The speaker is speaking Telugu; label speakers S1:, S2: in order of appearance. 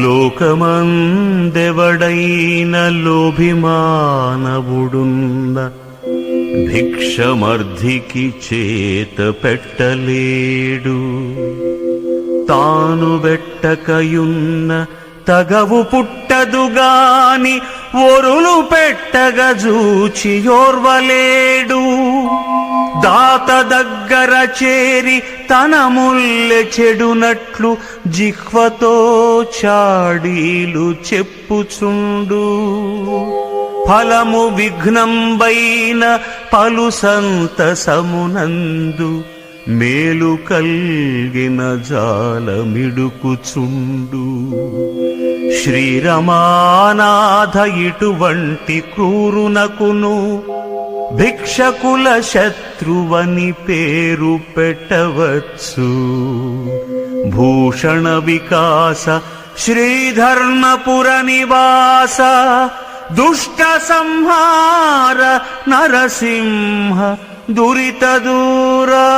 S1: లోకమందెవడైన లోభిమానవుడున్న భిక్షమర్ధికి చేత పెట్టలేడు తాను వెట్టకయున్న తగవు పుట్టదుగాని ఒరులు పెట్టగ జూచి దాత దగ్గర చేరి తన ముల్లె చెడునట్లు జిహ్వతో చాడీలు చెప్పుచుండు. ఫలము విఘ్నంబైన పలు సంతసమునందు మేలు కల్గిన జాలమిడుకుచుండు శ్రీరమానాథ ఇటువంటి క్రూరునకును భిక్షకుల శత్రువని పేరు పెట్టవచ్చు. భూషణ వికాస శ్రీధర్మపుర నివాస దుష్ట సంహార నరసింహ దురిత దూరా.